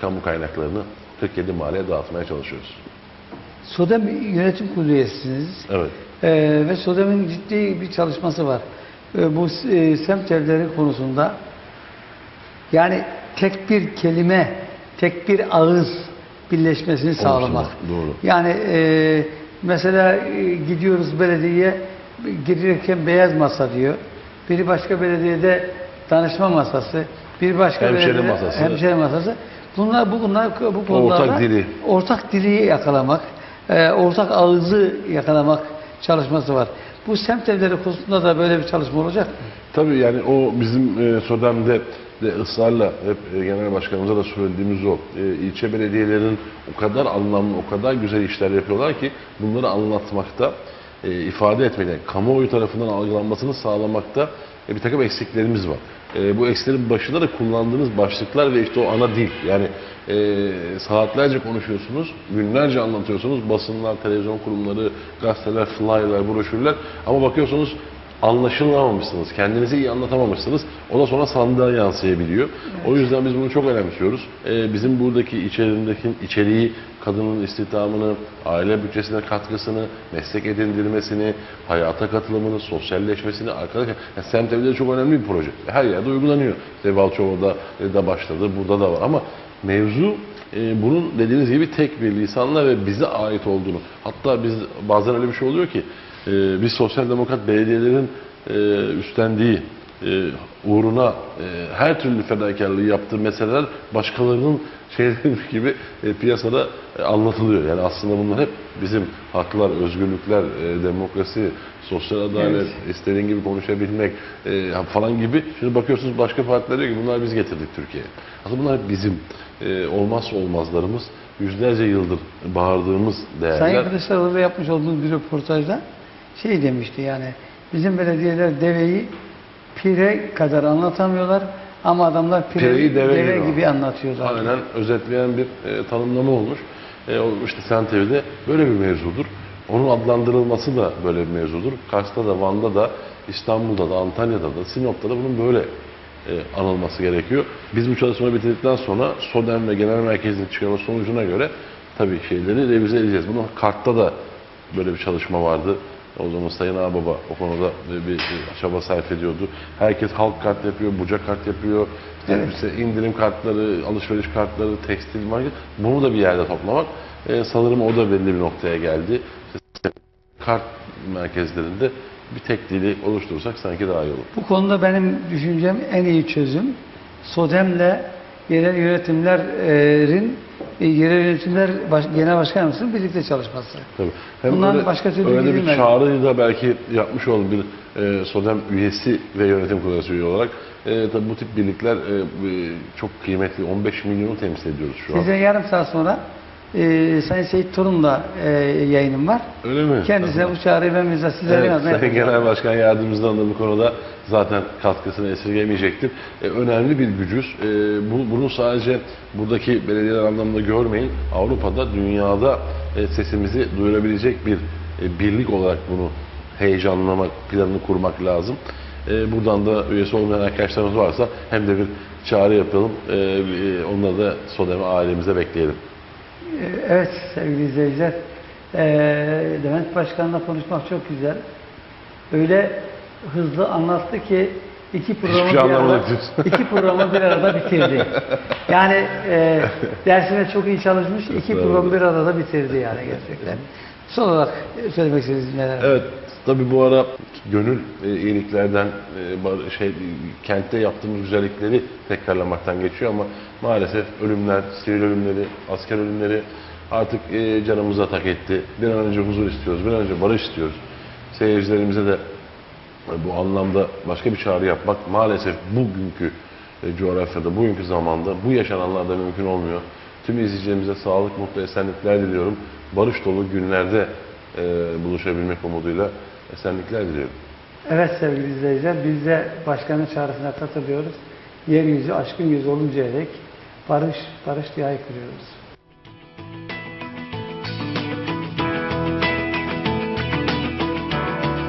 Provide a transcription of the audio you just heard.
kamu kaynaklarını 47 mahalleye dağıtmaya çalışıyoruz. SODEM yönetim kurulu üyesisiniz. Evet. Ee, ve SODEM'in ciddi bir çalışması var. Ee, bu e, semt evleri konusunda yani tek bir kelime, tek bir ağız birleşmesini sağlamak. doğru. Yani e, mesela e, gidiyoruz belediyeye girirken beyaz masa diyor. Biri başka belediyede danışma masası, bir başka Hemşeri belediyede masası. hemşeri masası. Bunlar bu bunlar bu konularda Ortak dili. ortak dili yakalamak, e, ortak ağızı yakalamak çalışması var. Bu semt evleri konusunda da böyle bir çalışma olacak mı? Tabii yani o bizim e, SODEM'de de ısrarla hep e, genel başkanımıza da söylediğimiz o. E, ilçe belediyelerinin o kadar anlamlı, o kadar güzel işler yapıyorlar ki bunları anlatmakta, e, ifade etmekte, kamuoyu tarafından algılanmasını sağlamakta e, bir takım eksiklerimiz var. E, bu eksiklerin başında da kullandığınız başlıklar ve işte o ana dil. Yani e, saatlerce konuşuyorsunuz, günlerce anlatıyorsunuz. Basınlar, televizyon kurumları, gazeteler, flyer'lar, broşürler. Ama bakıyorsunuz anlaşılamamışsınız, kendinizi iyi anlatamamışsınız. O da sonra sandığa yansıyabiliyor. O yüzden biz bunu çok önemsiyoruz. Ee, bizim buradaki içerisindeki içeriği, kadının istihdamını, aile bütçesine katkısını, meslek edindirmesini, hayata katılımını, sosyalleşmesini, arkadaşlar, yani semt evleri çok önemli bir proje. Her yerde uygulanıyor. İşte Balçova'da da başladı, burada da var ama mevzu e, bunun dediğiniz gibi tek bir lisanla ve bize ait olduğunu. Hatta biz bazen öyle bir şey oluyor ki e, biz sosyal demokrat belediyelerin e, üstlendiği e, uğruna e, her türlü fedakarlığı yaptığı meseleler başkalarının şeyleri gibi e, piyasada e, anlatılıyor. Yani aslında bunlar hep bizim haklar, özgürlükler, e, demokrasi, sosyal adalet, istediğin gibi konuşabilmek e, falan gibi. Şimdi bakıyorsunuz başka partiler diyor ki bunlar biz getirdik Türkiye'ye. Aslında bunlar bizim e, olmazsa olmazlarımız. Yüzlerce yıldır bağırdığımız değerler. Sayın Kılıçdaroğlu yapmış olduğunuz bir röportajda şey demişti yani bizim belediyeler deveyi pire kadar anlatamıyorlar ama adamlar pire, Pireyi deve deve, gibi gibi anlatıyorlar. Aynen özetleyen bir e, tanımlama olmuş. E, işte Sentev'de böyle bir mevzudur. Onun adlandırılması da böyle bir mevzudur. Kars'ta da, Van'da da, İstanbul'da da, Antalya'da da, Sinop'ta da bunun böyle e, anılması gerekiyor. Biz bu çalışmayı bitirdikten sonra SODEM ve Genel Merkez'in çıkarma sonucuna göre tabii şeyleri revize edeceğiz. Bunun kartta da böyle bir çalışma vardı. O zaman Sayın Ağbaba o konuda bir, bir çaba sarf ediyordu. Herkes halk kart yapıyor, bucak kart yapıyor. İşte işte indirim kartları, alışveriş kartları, tekstil market. Bunu da bir yerde toplamak. e, sanırım o da belli bir noktaya geldi. İşte kart merkezlerinde bir tek dili oluşturursak sanki daha iyi olur. Bu konuda benim düşüncem en iyi çözüm SODEM'le yerel yönetimlerin e, yerel yönetimler baş, genel başkanımızın birlikte çalışması. Tabii. Hem Bundan öyle, başka türlü öyle bir çağrıyı da belki yapmış olalım bir e, SODEM üyesi ve yönetim kurulu üyesi olarak. E, tabii bu tip birlikler e, e, çok kıymetli. 15 milyonu temsil ediyoruz şu an. Size yarım saat sonra e, Sayın Seyit Torun'la e, yayınım var. Öyle mi? Kendisine bu çağrıyı ben bizzat sizlerin Evet, Sayın. Genel Başkan Yardımcımızdan da bu konuda zaten katkısını esirgemeyecektir. E, önemli bir gücüz. E, bu, bunu sadece buradaki belediyeler anlamında görmeyin. Avrupa'da, dünyada e, sesimizi duyurabilecek bir e, birlik olarak bunu heyecanlamak, planını kurmak lazım. E, buradan da üyesi olmayan arkadaşlarımız varsa hem de bir çağrı yapalım. E, e, onları da Sodem'e ailemize bekleyelim. E, Evet sevgili izleyiciler. E, Levent Başkan'la konuşmak çok güzel. Öyle hızlı anlattı ki iki programı, Hiçbir bir, şey arada, iki programı bir arada bitirdi. Yani e, dersine çok iyi çalışmış, iki programı bir arada bitirdi yani gerçekten. Son olarak söylemek istediğiniz neler? Evet, tabii bu ara gönül e, iyiliklerden, e, şey kentte yaptığımız güzellikleri tekrarlamaktan geçiyor ama maalesef ölümler, sivil ölümleri, asker ölümleri artık e, canımıza tak etti. Bir an önce huzur istiyoruz, bir an önce barış istiyoruz. Seyircilerimize de bu anlamda başka bir çağrı yapmak maalesef bugünkü coğrafyada, bugünkü zamanda bu yaşananlarda mümkün olmuyor. Tüm izleyicilerimize sağlık, mutlu esenlikler diliyorum. Barış dolu günlerde e, buluşabilmek umuduyla esenlikler diliyorum. Evet sevgili izleyiciler, biz de başkanın çağrısına katılıyoruz. Yeryüzü aşkın yüz oluncaya dek barış, barış diye haykırıyoruz.